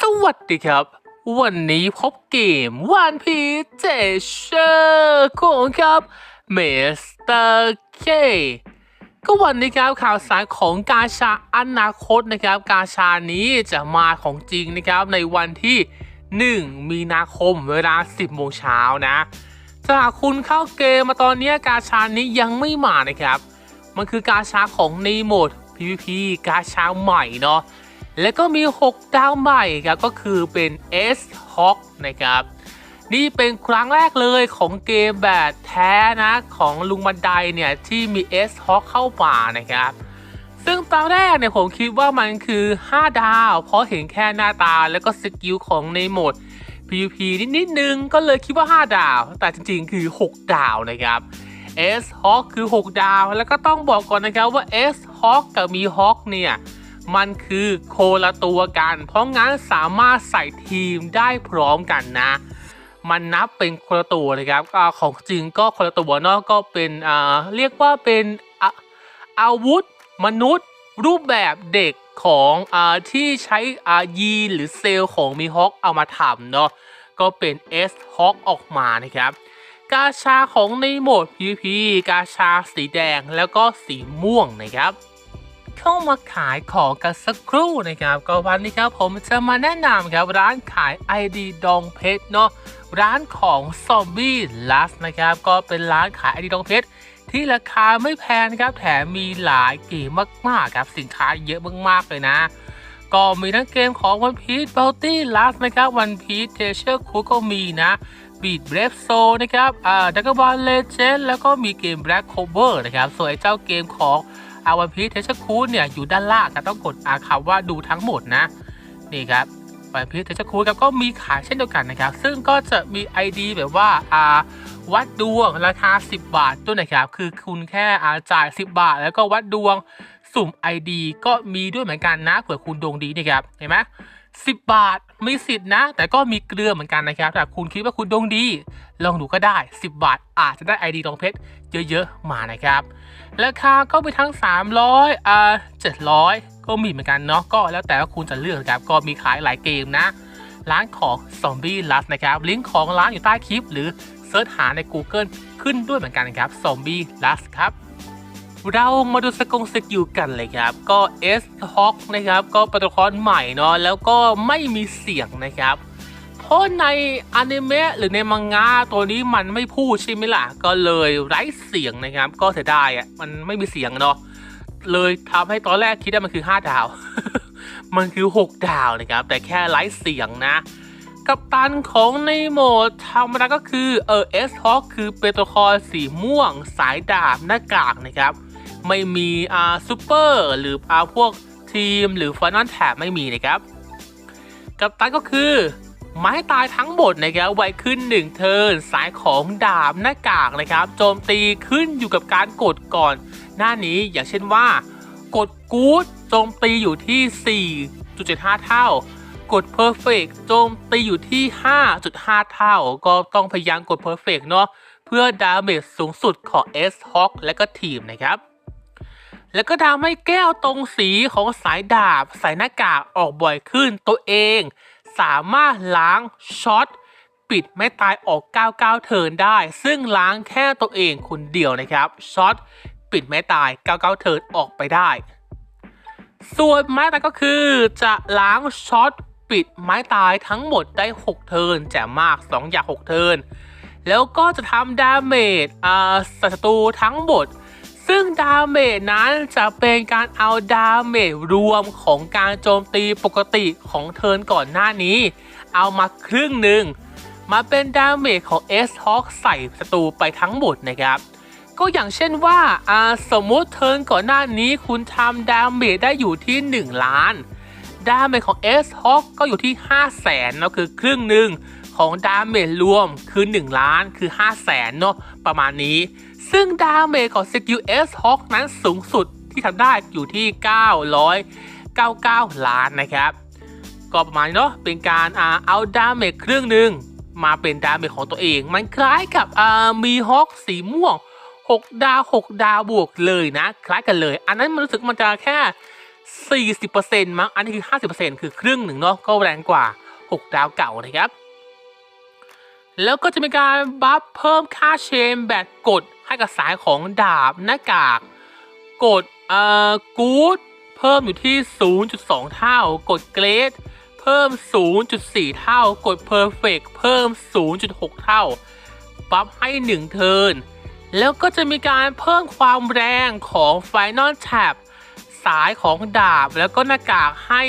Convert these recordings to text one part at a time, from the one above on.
สวัสดีครับ วันนี้พบเกมวันพีเจเชอร์ของครับเมสเตอร์เคก็วันนี้ครับข่าวสารของกาชาอนาคตนะครับ กาชานี้จะมาของจริงนะครับในวันที่ 1 มีนาคมเวลา 10 โมงเช้านะถ้ากคุณเข้าเกมมาตอนนี้กาชานี้ยังไม่มานะครับ มันคือกาชาของในโหมด PVP กาชาใหม่เนาะ แล้วก็มี 6 ดาวใหม่ครับก็คือเป็น S Hawk นะครับ นี่เป็นครั้งแรกเลยของเกมแบบแท้นะของลุงบันไดเนี่ยที่มี S Hawk เข้าป่านะครับ ซึ่งตอนแรกเนี่ยผมคิดว่ามันคือ 5 ดาว เพราะเห็นแค่หน้าตาแล้วก็สกิลของในโหมด PVP นิดนิดนึงก็เลยคิดว่า 5 ดาว แต่จริงๆ คือ 6 ดาวนะครับ S Hawk คือ 6 ดาว แล้วก็ต้องบอกก่อนนะครับว่า S Hawk กับมี Hawk เนี่ย มันคือโคละตัวกัน เพราะงั้นสามารถใส่ทีมได้พร้อมกันนะ มันนับเป็นคนละตัวเลยครับอของจริงก็คนละตัวเนาะก็เป็นเรียกว่าเป็นออาวุธมนุษย์ รูปแบบเด็กของอที่ใช้อายีหรือเซลล์ของมีฮอคเอามาทำเนาะก็เป็น S Hawk ออกมานะครับ กาชาของในโหมด PVP กาชาสีแดงแล้วก็สีม่วงนะครับ เข้ามาขายของกันสักครู่นะครับก็วันนี้ครับผมจะมาแนะนำครับร้านขาย ID ดองเพชรเนาะร้านของซอมบี้ลัสนะครับก็เป็นร้านขาย ID ดองเพชรที่ราคาไม่แพงครับแถมมีหลายเกมมากๆครับสินค้าเยอะมากๆเลยนะก็มีทั้งเกมของ One Piece Bounty Last นะครับ One Piece Treasure Cruise ก็มีนะ Beat Brave Soul นะครับอ่า Dragon Ball Legend แล้วก็มีเกม Black Clover นะครับส่วนไอ้เจ้าเกมของ อาวันพีชเทชคูเนี่ยอยู่ด้านล่างครับต้องกดอาคำว่าดูทั้งหมดนะนี่ครับวันพีชเทชครับก็มีขายเช่นเดียวกันนะครับ ซึ่งก็จะมี ID แบบว่าอ่าวัดดวงราคา 10 บาทด้วยนะครับคือคุณแค่อาจ่าย 10 บาท แล้วก็วัดดวงสุ่ม ID ก็มีด้วยเหมือนกันนะเผื่อคุณดวงดีนะครับเห็นไหม 10 บาทมีสิทธิ์นะ แต่ก็มีเกลือเหมือนกันนะครับถ้าคุณคิดว่าคุณดวงดี ลองดูก็ได้ 10 บาท อาจจะได้ ID ทองเพชรเยอะๆมานะครับ ราคาก็มีทั้ง 300อ่า700 ก็มีเหมือนกันเนาะก็แล้วแต่ว่าคุณจะเลือกนะครับก็มีขายหลายเกมนะ ร้านของ Zombie Lust นะครับลิงก์ของร้านอยู่ใต้คลิป หรือเซิร์ชหาใน Google ขึ้นด้วยเหมือนกันนะครับ Zombie Lust ครับ เรามาดูสกงสกิลกันเลยครับ ก็ S Hawk นะครับ ก็เป็นตัวละครใหม่เนาะแล้วก็ไม่มีเสียงนะครับ เพราะในอนิเมะหรือในมังงะตัวนี้มันไม่พูดใช่ไหมล่ะ ก็เลยไร้เสียงนะครับ ก็เสียดายอะมันไม่มีเสียงเนาะเลยทำให้ตอนแรกคิดว่ามันคือ 5 ดาว มันคือ 6 ดาวนะครับ แต่แค่ไร้เสียงนะกัปตันของในโหมดธรรมดาก็คือเออเอสฮอคคือเป็นตัวครสีม่วง สายดาบหน้ากากนะครับ ไม่มีอ่าซูเปอร์หรืออ่าพวกทีมหรือฟานอนแถบไม่มีนะครับ กัปตันก็คือไม้ตายทั้งหมดนะครับไวขึ้น 1 เทิร์นสายของดาบหน้ากากนะครับโจมตีขึ้นอยู่กับการกดก่อน หน้านี้อย่างเช่นว่า กดกู๊ดโจมตีอยู่ที่ 4.75 เท่า กด Perfect โจมตีอยู่ที่ 5.5 เท่า ก็ต้องพยายามกด Perfect เนาะเพื่อดาเมจสูงสุดของ S Hawk และก็ทีมนะครับ แล้วก็ทำให้แก้วตรงสีของสายดาบใส่หน้ากากออกบ่อยขึ้นตัวเอง สามารถล้างช็อตปิดไม่ตายออก 99 เทิร์นได้ ซึ่งล้างแค่ตัวเองคนเดียวนะครับช็อตปิดไม่ตาย 99 เทิร์นออกไปได้ ส่วนไม้ตายก็คือจะล้างช็อตปิดไม้ตายทั้งหมดได้ 6 เทิร์นแจ่มมาก 2 อย่าง 6 เทิร์นแล้วก็จะทำดาเมจอ่าศัตรูทั้งหมด ซึ่งดาเมจนั้นจะเป็นการเอาดาเมจรวมของการโจมตีปกติของเทิร์นก่อนหน้านี้ เอามาครึ่งหนึ่ง มาเป็นดาเมจของ S Hawk ใส่ศัตรูไปทั้งหมดนะครับ ก็อย่างเช่นว่าสมมุติเทิร์นก่อนหน้านี้คุณทำดาเมจได้อยู่ที่ 1 ล้าน ดาเมจของ S Hawk ก็อยู่ที่ 5 0 0แสนเนาะคือครึ่งหนึ่งของดาเมจรวมคือ 1 ล้านคือ 5 0 0แสนเนาะประมาณนี้ ซึ่งดาเมจของสกิล S Hawk นั้นสูงสุดที่ทำได้อยู่ที่ 999 ล้านนะครับ ก็ประมาณนี้เนาะเป็นการเอาดาเมจครึ่งหนึ่งมาเป็นดาเมจของตัวเอง มันคล้ายกับอ่ามีฮอคสีม่วง 6 ดาว 6 ดาวบวกเลยนะ คล้ายกันเลย อันนั้นมันรู้สึกมันจะแค่ 40%มั้งอันนี้คือ 50%คือครึ่งหนึ่งเนาะก็แรงกว่า 6 ดาวเก่านะครับ แล้วก็จะมีการบัฟเพิ่มค่าเชนแบบกดให้กับสายของดาบหน้ากาก กดเอ่อกู๊ดเพิ่มอยู่ที่ 0.2 เท่า กดเกรดเพิ่ม 0.4 เท่า กดเพอร์เฟกเพิ่ม 0.6 เท่าบัฟให้ 1 เทิร์นแล้วก็จะมีการเพิ่มความแรงของ Final Tab สายของดาบแล้วก็หน้ากากให้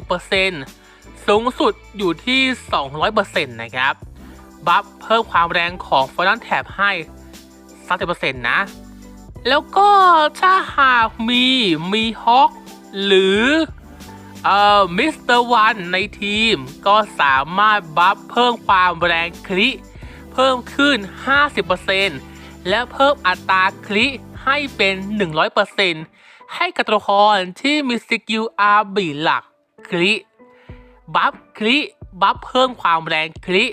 30%สูงสุดอยู่ที่ 200%นะครับ บัฟเพิ่มความแรงของ Final Tab ให้ 30%นะ แล้วก็ถ้าหากมีมีฮอคหรือเอ่อมิสเตอร์วันในทีมก็สามารถบัฟเพิ่มความแรงคลิเพิ่มขึ้น 50%และเพิ่มอัตราคลิให้เป็น 100%ให้กับตัวละครที่มีสกิลอาร์บีหลักคลิบัฟคลิบัฟเพิ่มความแรงคลิ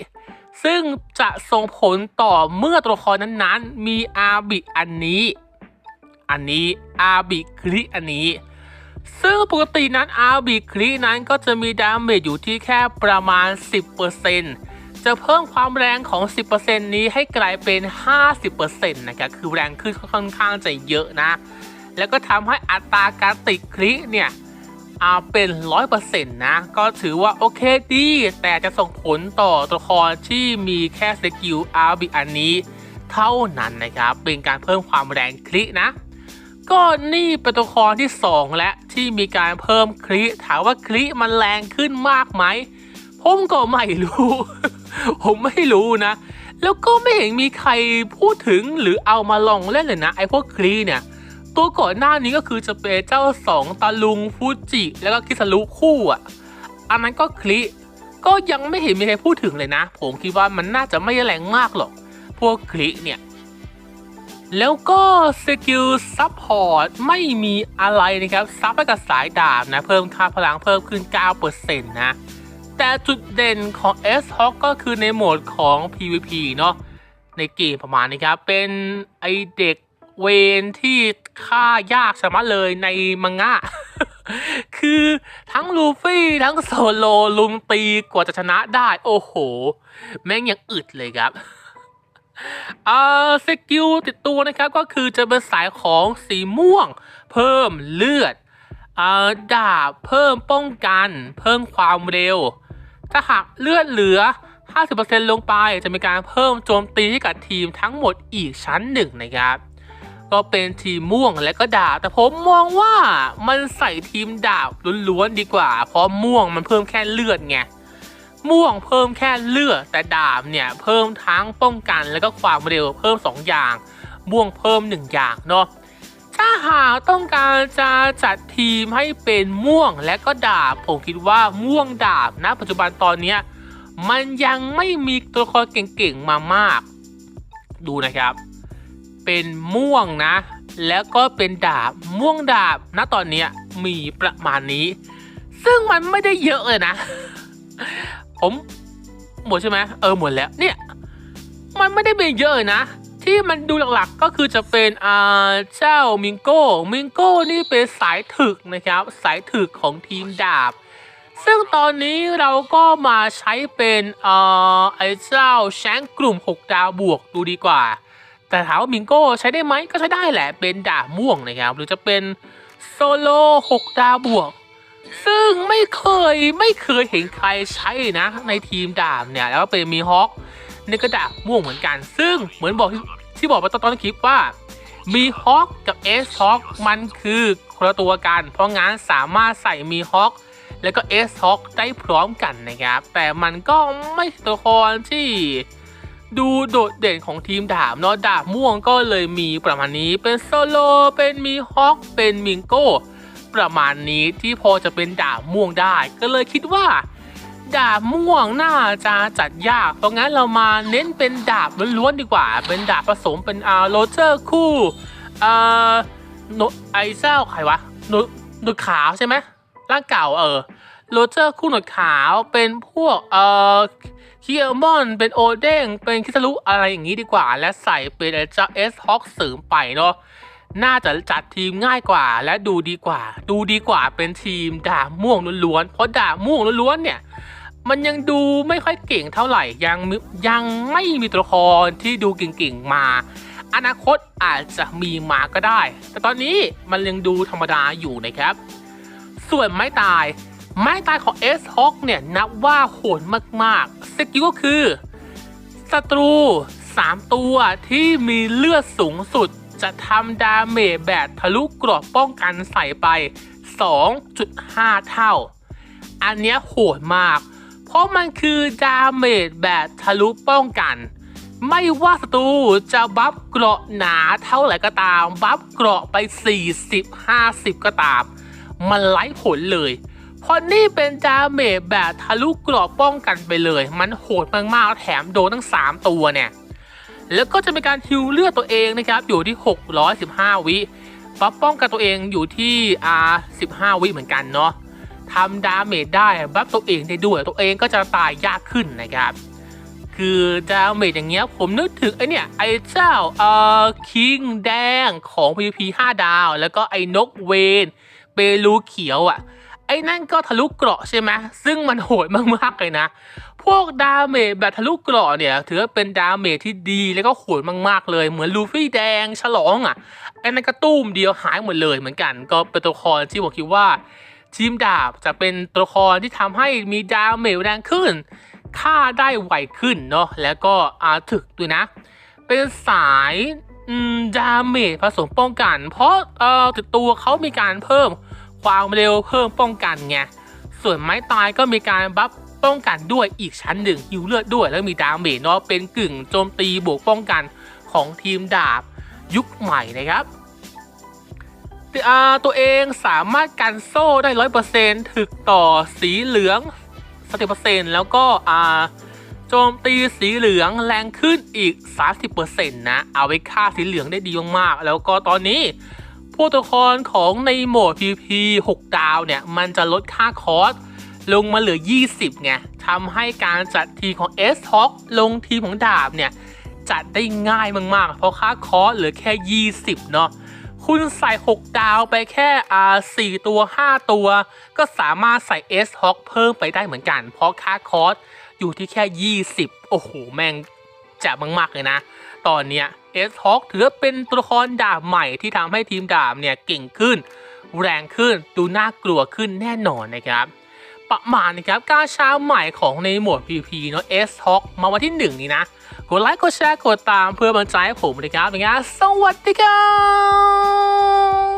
ซึ่งจะส่งผลต่อเมื่อตัวละครนั้นๆ มีอาบิอันนี้ อันนี้อาบิคลิอันนี้ ซึ่งปกตินั้นอาบิคลินั้นก็จะมีดาเมจอยู่ที่แค่ประมาณ 10%จะเพิ่มความแรงของ 10%นี้ให้กลายเป็น 50%นะครับคือแรงขึ้นค่อนข้างจะเยอะนะ แล้วก็ทำให้อัตราการติดคลิเนี่ย เอาเป็น 100%นะ ก็ถือว่าโอเคดี แต่จะส่งผลต่อตัวละครที่มีแค่สกิลอาร์บิอันนี้เท่านั้นนะครับ เป็นการเพิ่มความแรงคลินะ ก็นี่เป็นตัวละครที่ 2 และที่มีการเพิ่มคลิถามว่าคลิมันแรงขึ้นมากไหมผมก็ไม่รู้ ผมไม่รู้นะ แล้วก็ไม่เห็นมีใครพูดถึงหรือเอามาลองเล่นเลยนะ ไอพวกคลีเนี่ย ตัวก่อนหน้านี้ก็คือจะเป็นเจ้าสองตาลุงฟูจิ แล้วก็คิสรุคู่อะ อันนั้นก็คลิก็ยังไม่เห็นมีใครพูดถึงเลยนะ ผมคิดว่ามันน่าจะไม่แรงมากหรอก พวกคลิเนี่ย แล้วก็สกิลซับพอร์ตไม่มีอะไรนะครับ ซับไปกับสายดาบนะ เพิ่มค่าพลังเพิ่มขึ้น 9%นะ แต่จุดเด่นของ S h o k ก็คือในโหมดของ PVP เนาะในเกมประมาณนี้ครับ เป็นไอเด็ก เวนที่ฆ่ายากชะมัดเลยในมังงะ คือทั้งลูฟี่ทั้งโซโลลุมตีกว่าจะชนะได้ โอ้โห แม่งยังอึดเลยครับเอ่าสกิลติดตัวนะครับก็คือจะเป็นสายของสีม่วง เพิ่มเลือดเอ่าดาบเพิ่มป้องกัน เพิ่มความเร็ว ถ้าหากเลือดเหลือ 50%ลงไปจะมีการเพิ่มโจมตีให้กับทีมทั้งหมดอีกชั้นหนึ่งนะครับ ก็เป็นทีมม่วงและก็ดาบ แต่ผมมองว่ามันใส่ทีมดาบล้วนๆดีกว่า เพราะม่วงมันเพิ่มแค่เลือดไงม่วงเพิ่มแค่เลือดแต่ดาบเนี่ยเพิ่มทั้งป้องกันแล้วก็ความเร็วเพิ่ม 2 อย่าง ม่วงเพิ่ม 1 อย่างเนาะถ้าหากต้องการจะจัดทีมให้เป็นม่วงและก็ดาบ ผมคิดว่าม่วงดาบนะปัจจุบันตอนเนี้มันยังไม่มีตัวละครเก่งๆมามาก ดูนะครับ เป็นม่วงนะ แล้วก็เป็นดาบม่วงดาบณตอนนี้มีประมาณนี้ ซึ่งมันไม่ได้เยอะเลยนะ ผมหมดใช่ไหมเออหมดแล้วเนี่ยมันไม่ได้เป็นเยอะนะ ที่มันดูหลักๆก็คือจะเป็นอ่าเจ้ามิงโก้มิงโก้นี่เป็นสายถึกนะครับ สายถึกของทีมดาบ ซึ่งตอนนี้เราก็มาใช้เป็นเอ่อไอ้เจ้าแชงกลุ่ม 6 ดาวบวกดูดีกว่า แต่ถามว่ามิงโก้ใช้ได้ไหมก็ใช้ได้แหละ เป็นดาบม่วงนะครับ หรือจะเป็นโซโล่6ดาวบวก ซึ่งไม่เคยไม่เคยเห็นใครใช้นะ ในทีมดาบเนี่ย แล้วก็เป็นมีฮอคในี่ก็ดาบม่วงเหมือนกัน ซึ่งเหมือนบอกที่ที่บอกไปตอนต้นคลิปว่ามีฮอคกับเอสฮอคมันคือคนละตัวกัน เพราะงั้นสามารถใส่มีฮอคแล้วก็เอสฮอคได้พร้อมกันนะครับ แต่มันก็ไม่ตัวละครที่ ดูโดดเด่นของทีมดาบเนาะดาบม่วงก็เลยมีประมาณนี้เป็นโซโลเป็นมีฮอคเป็นมิงโก้ประมาณนี้ที่พอจะเป็นดาบม่วงได้ ก็เลยคิดว่า ดาบม่วงน่าจะจัดยาก เพราะงั้นเรามาเน้นเป็นดาบล้วนๆดีกว่า เป็นดาบผสมเป็นอาโรเจอร์คู่อ่าโนไอเจ้าใครวะหนวดหนขาวใช่ไหมร่างเก่าเออ โรเจอร์คู่หนวดขาวเป็นพวกเอ่อเคียร์มอนเป็นโอเด้งเป็นคิสรุอะไรอย่างนี้ดีกว่า และใส่เป็นเจ้าเอสฮอคเสริมไปเนาะน่าจะจัดทีมง่ายกว่าและดูดีกว่า ดูดีกว่าเป็นทีมดาบม่วงล้วนๆเพราะดาบม่วงล้วนๆเนี่ย มันยังดูไม่ค่อยเก่งเท่าไหร่ยังยังไม่มีตัวละครที่ดูเก่งๆมา อนาคตอาจจะมีมาก็ได้ แต่ตอนนี้มันยังดูธรรมดาอยู่นะครับ ส่วนไม้ตาย ไม้ตายของ S h o k เนี่ยนับว่าโหดมากๆ สกิลก็คือศัตรู 3 ตัวที่มีเลือดสูงสุด จะทำดาเมจแบบทะลุกรอบป้องกันใส่ไป 2.5 เท่า อันนี้โหดมาก เพราะมันคือดาเมจแบบทะลุป้องกัน ไม่ว่าศัตรูจะบัฟเกราะหนาเท่าไหร่ก็ตาม บัฟเกราะไป 40-50 ก็ตาม มันไร้ผลเลย พราะนี่เป็นดาเมจแบบทะลุกราะป้องกันไปเลย มันโหดมากๆ แถมโดนทั้ง 3 ตัวเนี่ย แล้วก็จะมีการฮิวเลือดตัวเองนะครับ อยู่ที่ 615 วิบัฟป้องกันตัวเองอยู่ที่อ่า15 วิเหมือนกันเนาะทำดาเมจได้บัฟตัวเองได้ด้วย ตัวเองก็จะตายยากขึ้นนะครับ คือดาเมจอย่างเงี้ยผมนึกถึงไอเนี่ยไอเจ้าเอ่อคิงแดงของ PVP 5 ดาว แล้วก็ไอนกเวนเปรูเขียวอะ่ะ ไอ้นั่นก็ทะลุเกราะใช่ไหมซึ่งมันโหดมากๆเลยนะ พวกดาเมจแบบทะลุเกราะเนี่ยถือว่าเป็นดาเมจที่ดีแล้วก็โหดมากๆเลย เหมือนลูฟี่แดงฉลองอะ่ะไอ้นั่นก็ตุ้มเดียวหายหมดเลยเหมือนกัน ก็เป็นตัวละครที่ผมคิดว่าทีมดาบจะเป็นตัวละครที่ทำให้มีดาเมจแรงขึ้นฆ่าได้ไวขึ้นเนาะแล้วก็อาถึกด้วยนะ เป็นสายดาเมจผสมป้องกัน เพราะเอ่อติดตัวเขามีการเพิ่ม ความเร็วเพิ่มป้องกันไง ส่วนไม้ตายก็มีการบัฟป้องกันด้วยอีกชั้นหนึ่งฮิวเลือดด้วย แล้วมีดาเมจเนาะเป็นกึ่งโจมตีบวกป้องกันของทีมดาบยุคใหม่นะครับตัวเองสามารถกันโซ่ได้ร้อยเปอร์เซ็นต์ถึกต่อสีเหลืองสติเปอร์เซ็นต์แล้วก็โจมตีสีเหลืองแรงขึ้นอีก 30%นะ เอาไว้ฆ่าสีเหลืองได้ดีมากๆ แล้วก็ตอนนี้ ผู้ตัวลของในโหมด PVP 6 ดาวเนี่ย มันจะลดค่าคอสลงมาเหลือ 20 ไงทำให้การจัดทีของ S h o k ลงทีของดาบเนี่ย จัดได้ง่ายมากๆ เพราะค่าคอสเหลือแค่ 20 เนาะคุณใส่ 6 ดาวไปแค่อ่า4ตัว 5 ตัว ก็สามารถใส่ S h o k เพิ่มไปได้เหมือนกัน เพราะค่าคอสอยู่ที่แค่ 20 โอ้โห แม่ง จะมากๆเลยนะ ตอนเนี้ย S h o k ถือเป็นตัวละครดาบใหม่ที่ทำให้ทีมดาบเนี่ยเก่งขึ้น แรงขึ้นดูน่ากลัวขึ้นแน่นอนนะครับประมาณนะครับการช้าใหม่ของในหมวด PP เนาะ S h o k มาวันที่ 1 นี้นะ กดไลค์กดแชร์กดตามเพื่อบันใจให้ผมนะครับอย่างเงี้ยสวัสดีครับ